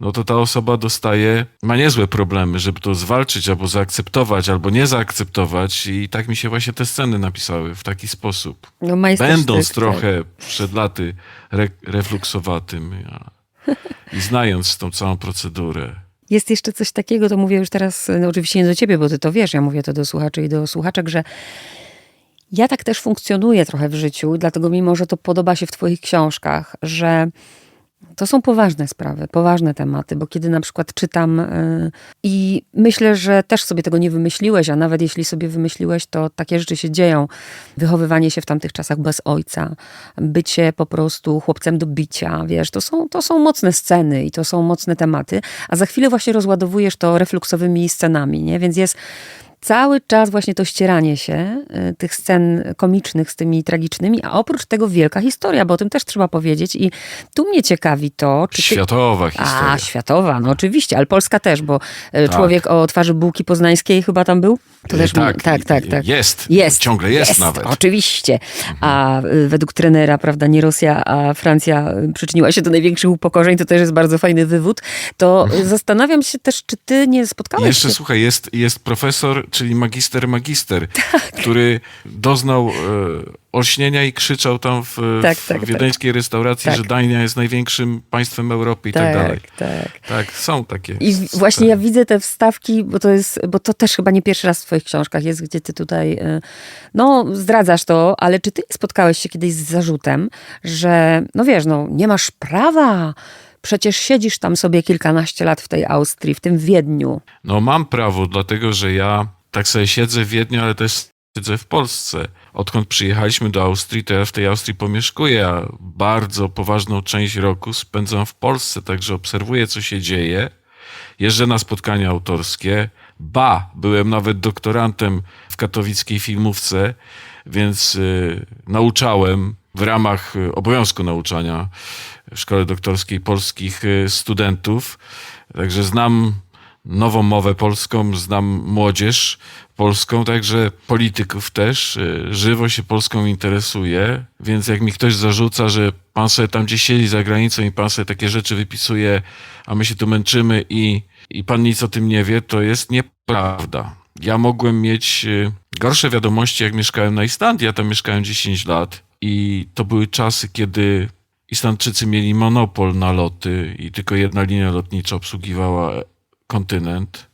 no to ta osoba dostaje, ma niezłe problemy, żeby to zwalczyć, albo zaakceptować, albo nie zaakceptować. I tak mi się właśnie te sceny napisały w taki sposób. No, Będąc tak. trochę przed laty re refluksowatym ja, i znając tą całą procedurę. Jest jeszcze coś takiego, to mówię już teraz, no oczywiście nie do ciebie, bo ty to wiesz, ja mówię to do słuchaczy i do słuchaczek, że ja tak też funkcjonuję trochę w życiu, dlatego mimo, że to podoba się w twoich książkach, że to są poważne sprawy, poważne tematy, bo kiedy na przykład czytam yy, i myślę, że też sobie tego nie wymyśliłeś, a nawet jeśli sobie wymyśliłeś, to takie rzeczy się dzieją. Wychowywanie się w tamtych czasach bez ojca, bycie po prostu chłopcem do bicia, wiesz, to są, to są mocne sceny i to są mocne tematy, a za chwilę właśnie rozładowujesz to refluksowymi scenami, nie? Więc jest cały czas właśnie to ścieranie się y, tych scen komicznych z tymi tragicznymi, a oprócz tego wielka historia, bo o tym też trzeba powiedzieć i tu mnie ciekawi to, czy ty... Światowa historia. A, światowa, no oczywiście, ale Polska też, bo y, Tak. człowiek o twarzy bułki poznańskiej chyba tam był? To też tak, tak, tak, tak. Jest. Jest. Ciągle jest, nawet. Mhm. Oczywiście. A y, według trenera, prawda, nie Rosja, a Francja y, przyczyniła się do największych upokorzeń, to też jest bardzo fajny wywód. To y, zastanawiam się też, czy ty nie spotkałeś Jeszcze się... słuchaj, jest, jest profesor, czyli magister magister, Tak. który doznał e, olśnienia i krzyczał tam w, Tak, w tak, tak. wiedeńskiej restauracji, Tak. że Dania jest największym państwem Europy i tak, dalej. tak. Tak, są takie. I w- sceny. właśnie ja widzę te wstawki, bo to jest, bo to też chyba nie pierwszy raz w twoich książkach jest, gdzie ty tutaj, y, no zdradzasz to, ale czy ty spotkałeś się kiedyś z zarzutem, że no wiesz, no nie masz prawa, przecież siedzisz tam sobie kilkanaście lat w tej Austrii, w tym Wiedniu. No mam prawo, dlatego że ja tak sobie siedzę w Wiedniu, ale też siedzę w Polsce. Odkąd przyjechaliśmy do Austrii, to ja w tej Austrii pomieszkuję, a bardzo poważną część roku spędzam w Polsce, także obserwuję, co się dzieje. Jeżdżę na spotkania autorskie. Ba, byłem nawet doktorantem w katowickiej filmówce, więc y, nauczałem w ramach y, obowiązku nauczania w szkole doktorskiej polskich y, studentów. Także znam nową mowę polską, znam młodzież polską, także polityków też. Y, Żywo się Polską interesuje, więc jak mi ktoś zarzuca, że pan sobie tam gdzieś siedzi za granicą i pan sobie takie rzeczy wypisuje, a my się tu męczymy i, i pan nic o tym nie wie, to jest nieprawda. Ja mogłem mieć y, gorsze wiadomości, jak mieszkałem na Islandii. Ja tam mieszkałem 10 lat i to były czasy, kiedy Islandczycy mieli monopol na loty i tylko jedna linia lotnicza obsługiwała kontynent.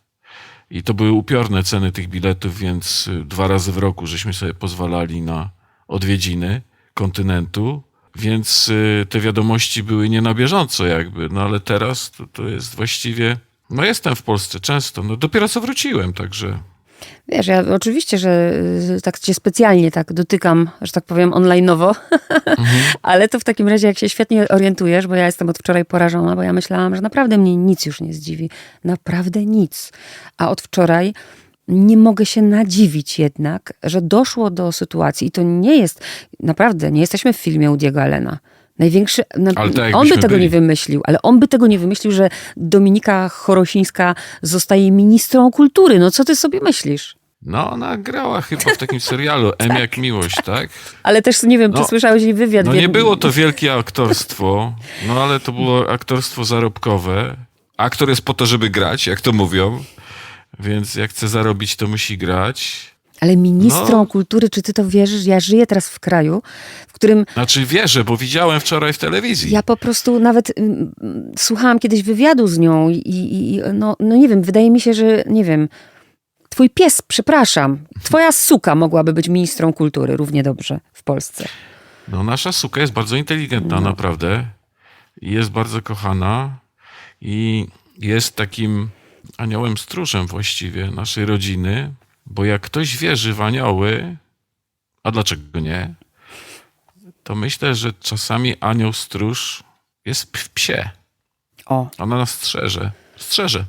I to były upiorne ceny tych biletów, więc y, dwa razy w roku żeśmy sobie pozwalali na odwiedziny kontynentu. Więc y, te wiadomości były nie na bieżąco jakby, no ale teraz to, to jest właściwie... No jestem w Polsce często, no dopiero co wróciłem, także... Wiesz, ja oczywiście, że y, tak cię specjalnie tak dotykam, że tak powiem, online'owo, ale to w takim razie, jak się świetnie orientujesz, bo ja jestem od wczoraj porażona, bo ja myślałam, że naprawdę mnie nic już nie zdziwi. Naprawdę nic. A od wczoraj nie mogę się nadziwić jednak, że doszło do sytuacji i to nie jest, naprawdę, nie jesteśmy w filmie u Diego Allena. Największy, na, tak on by tego byli. nie wymyślił, ale on by tego nie wymyślił, że Dominika Chorosińska zostaje ministrą kultury. No co ty sobie myślisz? No ona grała chyba w takim serialu M jak miłość, tak? Ale też nie wiem, czy No, słyszałeś jej wywiad. No nie było to wielkie aktorstwo, no ale to było aktorstwo zarobkowe. Aktor jest po to, żeby grać, jak to mówią. Więc jak chce zarobić, to musi grać. Ale ministrą No. kultury, czy ty to wierzysz? Ja żyję teraz w kraju, w którym Znaczy wierzę, bo widziałem wczoraj w telewizji. ja po prostu nawet mm, słuchałam kiedyś wywiadu z nią i, i i, no, no nie wiem, wydaje mi się, że nie wiem, twój pies, przepraszam, twoja suka mogłaby być ministrą kultury równie dobrze w Polsce. No nasza suka jest bardzo inteligentna, No. naprawdę. Jest bardzo kochana i jest takim aniołem stróżem właściwie naszej rodziny, bo jak ktoś wierzy w anioły, a dlaczego nie, to myślę, że czasami anioł stróż jest w psie. O, Ona nas strzeże. Strzeże.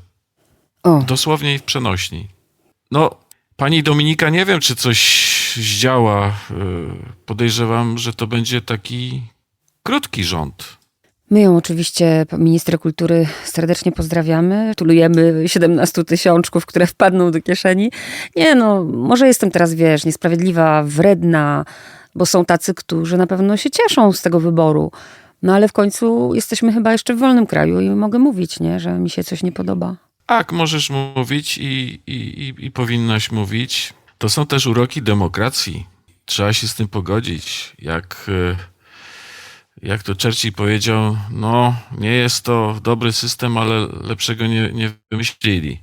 o. Dosłownie i w przenośni. No, pani Dominika, nie wiem, czy coś zdziała. Yy, Podejrzewam, że to będzie taki krótki rząd. My ją oczywiście, minister kultury, serdecznie pozdrawiamy. Tulujemy 17 tysiączków, które wpadną do kieszeni. Nie no, może jestem teraz, wiesz, niesprawiedliwa, wredna, bo są tacy, którzy na pewno się cieszą z tego wyboru. No ale w końcu jesteśmy chyba jeszcze w wolnym kraju i mogę mówić, nie? że mi się coś nie podoba. Tak, możesz mówić i, i, i, powinnaś mówić. To są też uroki demokracji. Trzeba się z tym pogodzić. Jak, e, jak to Churchill powiedział, no nie jest to dobry system, ale lepszego nie, nie wymyślili.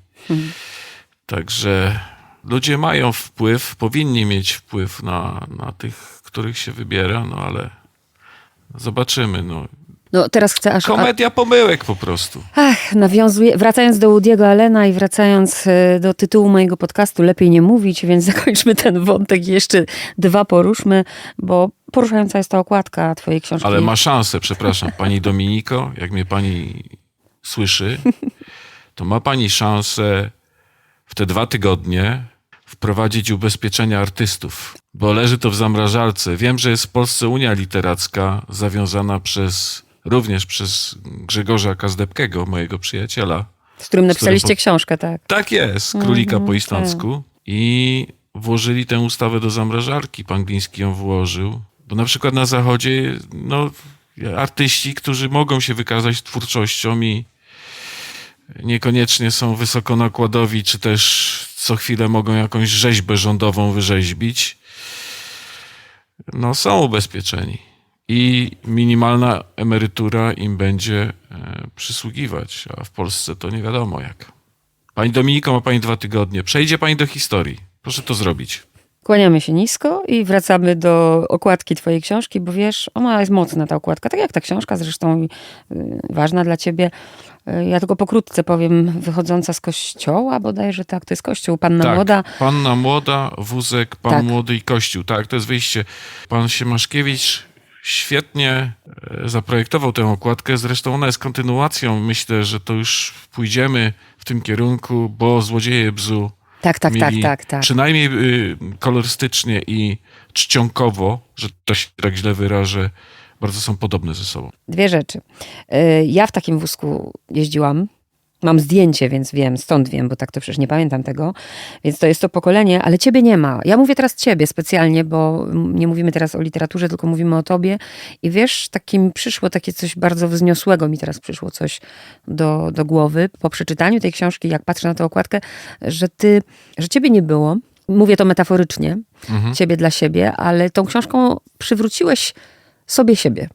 Także ludzie mają wpływ, powinni mieć wpływ na, na tych, których się wybiera, no ale zobaczymy. No. No teraz chcę aż... Komedia pomyłek po prostu. Ach, nawiązuję, wracając do Woody'ego Allena i wracając e, do tytułu mojego podcastu Lepiej nie mówić, więc zakończmy ten wątek i jeszcze dwa poruszmy, bo poruszająca jest ta okładka twojej książki. Ale ma szansę, przepraszam, pani Dominiko, jak mnie pani słyszy, to ma pani szansę w te dwa tygodnie wprowadzić ubezpieczenia artystów, bo leży to w zamrażalce. Wiem, że jest w Polsce Unia Literacka zawiązana przez, również przez Grzegorza Kazdebskiego, mojego przyjaciela. Z którym napisaliście po- książkę, tak. Tak jest, królika Mhm, po islandzku. I włożyli tę ustawę do zamrażarki. Pan Gliński ją włożył. Bo na przykład na Zachodzie, no, artyści, którzy mogą się wykazać twórczością i niekoniecznie są wysokonakładowi, czy też co chwilę mogą jakąś rzeźbę rządową wyrzeźbić, no są ubezpieczeni. I minimalna emerytura im będzie e, przysługiwać, a w Polsce to nie wiadomo jak. Pani Dominiko, ma pani dwa tygodnie. Przejdzie pani do historii. Proszę to zrobić. Kłaniamy się nisko i wracamy do okładki twojej książki, bo wiesz, ona jest mocna ta okładka, tak jak ta książka zresztą y, ważna dla ciebie. Y, Ja tylko pokrótce powiem, wychodząca z kościoła bodajże, tak, to jest kościół, panna tak, młoda. Panna młoda, wózek, pan Tak. młody i kościół. Tak, to jest wyjście. Pan Siemaszkiewicz świetnie e, zaprojektował tę okładkę. Zresztą ona jest kontynuacją. Myślę, że to już pójdziemy w tym kierunku, bo Złodzieje Bzu Tak, tak, tak, tak, tak. przynajmniej y, kolorystycznie i czcionkowo, że to się tak źle wyrażę, bardzo są podobne ze sobą. Dwie rzeczy. Y, Ja w takim wózku jeździłam. Mam zdjęcie, więc wiem, stąd wiem, bo tak to przecież nie pamiętam tego. Więc to jest to pokolenie, ale ciebie nie ma. Ja mówię teraz ciebie specjalnie, bo nie mówimy teraz o literaturze, tylko mówimy o tobie. I wiesz, takim przyszło takie coś bardzo wzniosłego mi teraz przyszło coś do, do głowy po przeczytaniu tej książki, jak patrzę na tę okładkę, że ty, że ciebie nie było. Mówię to metaforycznie, ciebie dla siebie, ale tą książką przywróciłeś sobie siebie.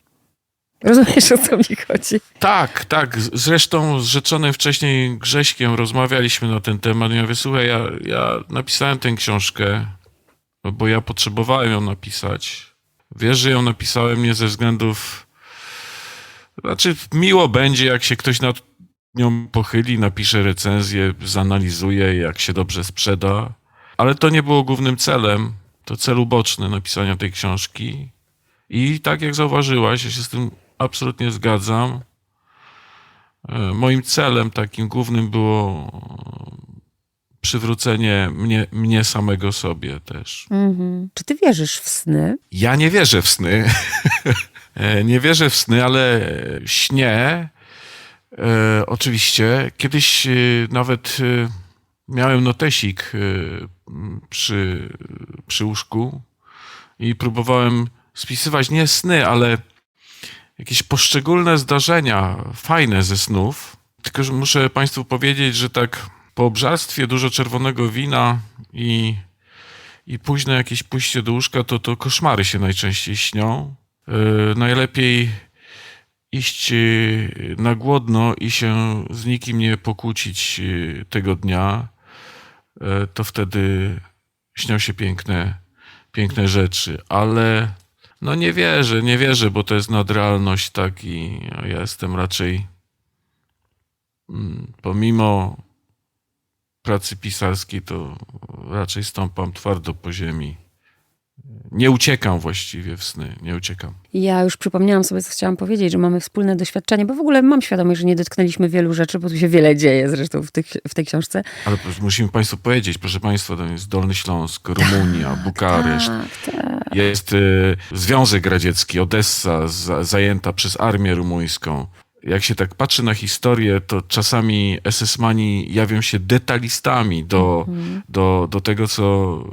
Rozumiesz, o co mi chodzi? Tak, tak. Zresztą z rzeczonym wcześniej Grześkiem rozmawialiśmy na ten temat. Ja mówię, słuchaj, ja, ja napisałem tę książkę, bo ja potrzebowałem ją napisać. Wiesz, że ją napisałem nie ze względów... Znaczy, miło będzie, jak się ktoś nad nią pochyli, napisze recenzję, zanalizuje, jak się dobrze sprzeda. Ale to nie było głównym celem. To cel uboczny napisania tej książki. I tak jak zauważyłaś, ja się z tym absolutnie zgadzam. E, Moim celem takim głównym było przywrócenie mnie, mnie samego sobie też. Mhm. Czy ty wierzysz w sny? Ja nie wierzę w sny. E, nie wierzę w sny, ale śnie. E, oczywiście. Kiedyś e, nawet e, miałem notesik e, przy, przy łóżku i próbowałem spisywać nie sny, ale jakieś poszczególne zdarzenia fajne ze snów. Tylko, że muszę Państwu powiedzieć, że tak po obżarstwie dużo czerwonego wina i i późne jakieś pójście do łóżka, to, to koszmary się najczęściej śnią. Yy, najlepiej iść yy, na głodno i się z nikim nie pokłócić yy, tego dnia. To wtedy śnią się piękne, piękne rzeczy, ale no nie wierzę, nie wierzę, bo to jest nadrealność, tak, i ja jestem raczej mm, pomimo pracy pisarskiej, to raczej stąpam twardo po ziemi. Nie uciekam właściwie w sny, nie uciekam. Ja już przypomniałam sobie, co chciałam powiedzieć, że mamy wspólne doświadczenie, bo w ogóle mam świadomość, że nie dotknęliśmy wielu rzeczy, bo tu się wiele dzieje zresztą w, tych, w tej książce. Ale musimy Państwu powiedzieć, proszę Państwa, tam jest Dolny Śląsk, Rumunia, Bukareszt, Tak, tak. jest y, Związek Radziecki, Odessa za, zajęta przez armię rumuńską. Jak się tak patrzy na historię, to czasami SS-mani jawią się detalistami do, do, do tego, co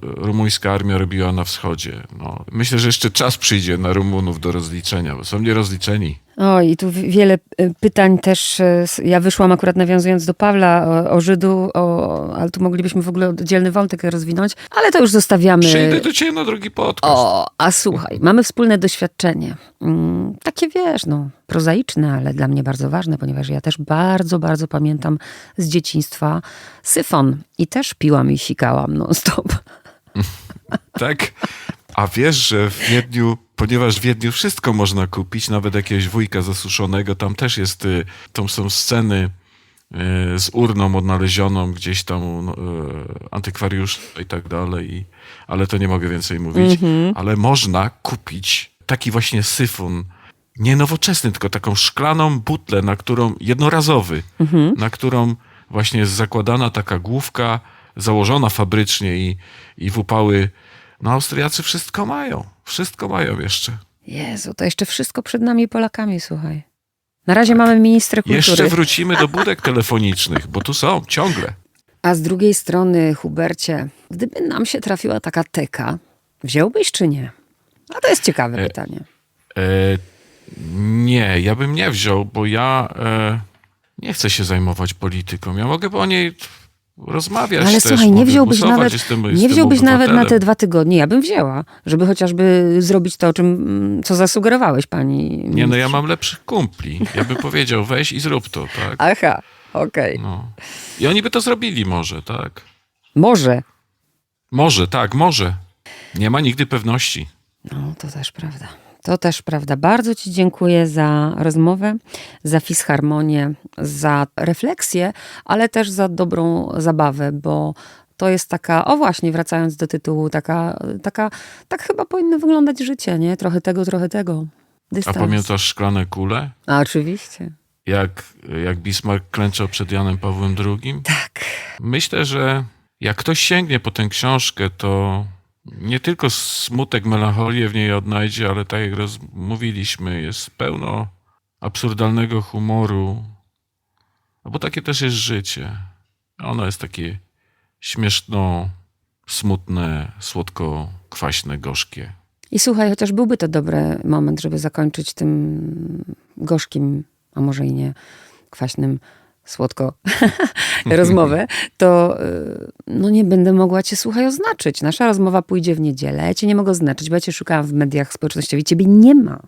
rumuńska armia robiła na wschodzie. No, myślę, że jeszcze czas przyjdzie na Rumunów do rozliczenia, bo są nierozliczeni. O, i tu wi- wiele y, pytań też. y, Ja wyszłam akurat nawiązując do Pawła o, o Żydu, o, ale tu moglibyśmy w ogóle oddzielny wątek rozwinąć, ale to już zostawiamy. Przyjdę do ciebie na drugi podcast. O, a słuchaj, mamy wspólne doświadczenie. Mm, takie wiesz, no, prozaiczne, ale dla mnie bardzo ważne, ponieważ ja też bardzo, bardzo pamiętam z dzieciństwa syfon i też piłam i sikałam non-stop. Tak? A wiesz, że w Wiedniu, ponieważ w Wiedniu wszystko można kupić, nawet jakiegoś wujka zasuszonego, tam też jest, y, tam są sceny y, z urną odnalezioną gdzieś tam no, y, antykwariusz i tak dalej, i, ale to nie mogę więcej mówić. Ale można kupić taki właśnie syfon, nie nowoczesny, tylko taką szklaną butlę, na którą, jednorazowy, na którą właśnie jest zakładana taka główka, założona fabrycznie i, i w upały. No Austriacy wszystko mają, wszystko mają jeszcze. Jezu, to jeszcze wszystko przed nami Polakami, słuchaj. Na razie mamy ministra kultury. Jeszcze wrócimy do budek telefonicznych, bo tu są ciągle. A z drugiej strony, Hubercie, gdyby nam się trafiła taka teka, wziąłbyś czy nie? A to jest ciekawe E, pytanie. E, nie, ja bym nie wziął, bo ja e, nie chcę się zajmować polityką. Ja mogę o niej rozmawiać Ale też, słuchaj, nie wziąłbyś nawet, nie wziąłbyś nawet na te dwa tygodnie. Ja bym wzięła, żeby chociażby zrobić to, o czym, mm, co zasugerowałeś, pani. Nie, no ja mam lepszych kumpli. Ja bym powiedział, weź i zrób to, tak? Aha, okej. No. I oni by to zrobili może, tak? Może. Może, tak, może. Nie ma nigdy pewności. No, to też prawda. To też prawda. Bardzo Ci dziękuję za rozmowę, za fisharmonię, za refleksję, ale też za dobrą zabawę, bo to jest taka, o właśnie, wracając do tytułu, taka, taka tak chyba powinno wyglądać życie, nie? Trochę tego, trochę tego. A Dystans. pamiętasz szklane kule? A oczywiście. Jak, jak Bismarck klęczał przed Janem Pawłem II? Tak. Myślę, że jak ktoś sięgnie po tę książkę, to nie tylko smutek, melancholii w niej odnajdzie, ale tak jak roz- mówiliśmy, jest pełno absurdalnego humoru, no bo takie też jest życie. Ono jest takie śmieszno, smutne, słodko-kwaśne, gorzkie. I słuchaj, chociaż byłby to dobry moment, żeby zakończyć tym gorzkim, a może i nie kwaśnym, słodko rozmowę, to y, no nie będę mogła cię, słuchaj, oznaczyć. Nasza rozmowa pójdzie w niedzielę. Ja cię nie mogę oznaczyć, bo ja cię szukałam w mediach społecznościowych. Ciebie nie ma.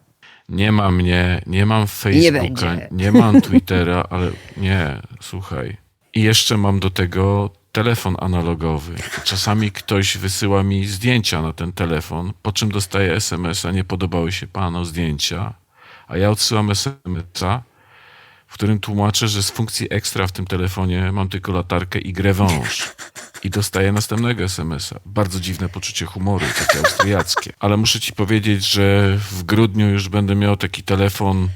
Nie ma mnie, nie mam Facebooka, będzie. nie, mam Twittera, ale nie, słuchaj. I jeszcze mam do tego telefon analogowy. Czasami ktoś wysyła mi zdjęcia na ten telefon, po czym dostaję SMS-a, nie podobały się panu zdjęcia, a ja odsyłam SMS-a, w którym tłumaczę, że z funkcji ekstra w tym telefonie mam tylko latarkę i grę wąż. I dostaję następnego SMS-a. Bardzo dziwne poczucie humoru, takie austriackie. Ale muszę ci powiedzieć, że w grudniu już będę miał taki telefon,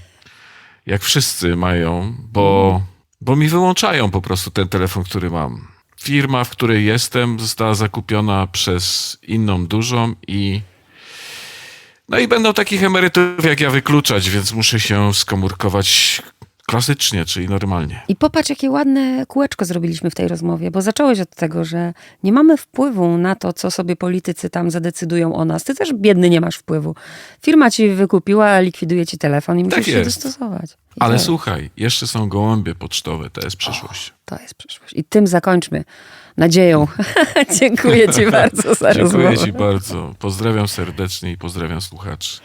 jak wszyscy mają, bo, bo mi wyłączają po prostu ten telefon, który mam. Firma, w której jestem, została zakupiona przez inną dużą i no i będą takich emerytów jak ja wykluczać, więc muszę się skomórkować klasycznie, czyli normalnie. I popatrz, jakie ładne kółeczko zrobiliśmy w tej rozmowie, bo zacząłeś od tego, że nie mamy wpływu na to, co sobie politycy tam zadecydują o nas. Ty też biedny nie masz wpływu. Firma ci wykupiła, likwiduje ci telefon i musisz się jest. dostosować. I Ale słuchaj, jeszcze są gołębie pocztowe, to jest przyszłość. To jest przyszłość. I tym zakończmy. Nadzieją. Dziękuję Ci bardzo za Dziękuję rozmowę. Ci bardzo. Pozdrawiam serdecznie i pozdrawiam słuchaczy.